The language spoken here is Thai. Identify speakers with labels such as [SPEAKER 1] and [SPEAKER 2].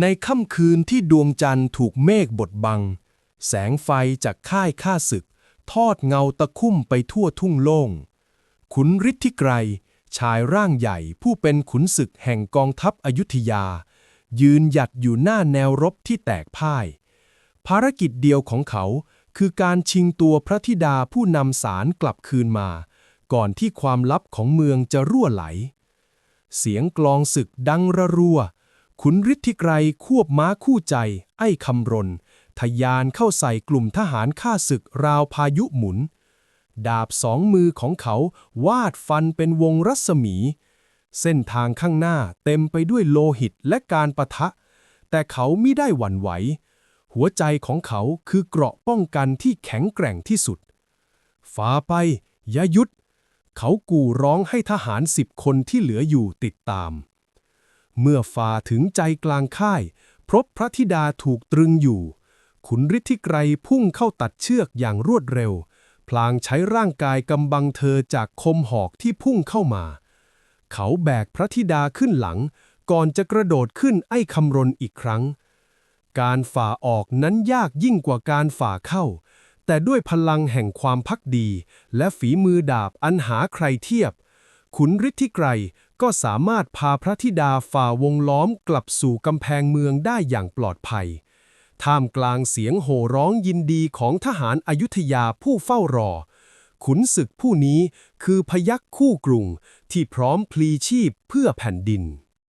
[SPEAKER 1] ในค่ำคืนที่ดวงจันทร์ถูกเมฆบดบัง แสงไฟจากค่ายข้าศึก ทอดเงาตะคุ่มไปทั่วทุ่งโล่ง ขุนฤทธิไกร ชายร่างใหญ่ผู้เป็นขุนศึกแห่งกองทัพอยุธยา ยืนหยัดอยู่หน้าแนวรบที่แตกพ่าย ภารกิจเดียวของเขาคือการชิงตัวพระธิดาผู้นำสารกลับคืนมา ก่อนที่ความลับของเมืองจะรั่วไหล เสียงกลองศึกดังระรัว ขุนฤทธิไกรควบม้าคู่ใจ ไอ้คำรนทะยานเข้าใส่กลุ่มทหารข้าศึกราวพายุหมุน ดาบสองมือของเขาวาดฟันเป็นวงรัศมี เส้นทางข้างหน้าเต็มไปด้วยโลหิตและการประทะ แต่เขามิได้หวั่นไหว หัวใจของเขาคือเกราะป้องกันที่แข็งแกร่งที่สุดฝ่าไปอย่ายุด เขากู่ร้องให้ทหารสิบคนที่เหลืออยู่ติดตาม เมื่อฝ่าถึงใจกลางค่ายพบพระธิดาถูกตรึงอยู่ ขุนฤทธิไกรพุ่งเข้าตัดเชือกอย่างรวดเร็ว พลางใช้ร่างกายกำบังเธอจากคมหอกที่พุ่งเข้ามา เขาแบกพระธิดาขึ้นหลัง ก่อนจะกระโดดขึ้นไอ้คำรนอีกครั้ง การฝ่าออกนั้นยากยิ่งกว่าการฝ่าเข้า แต่ด้วยพลังแห่งความพักดี และฝีมือดาบอันหาใครเทียบ ขุนฤทธิไกร ก็สามารถพาพระธิดาฝ่าวงล้อมกลับสู่กำแพงเมืองได้อย่างปลอดภัย ท่ามกลางเสียงโห่ร้องยินดีของทหารอายุทยาผู้เฝ้ารอ ขุนศึกผู้นี้คือพยักคู่กรุงที่พร้อมพลีชีพเพื่อแผ่นดิน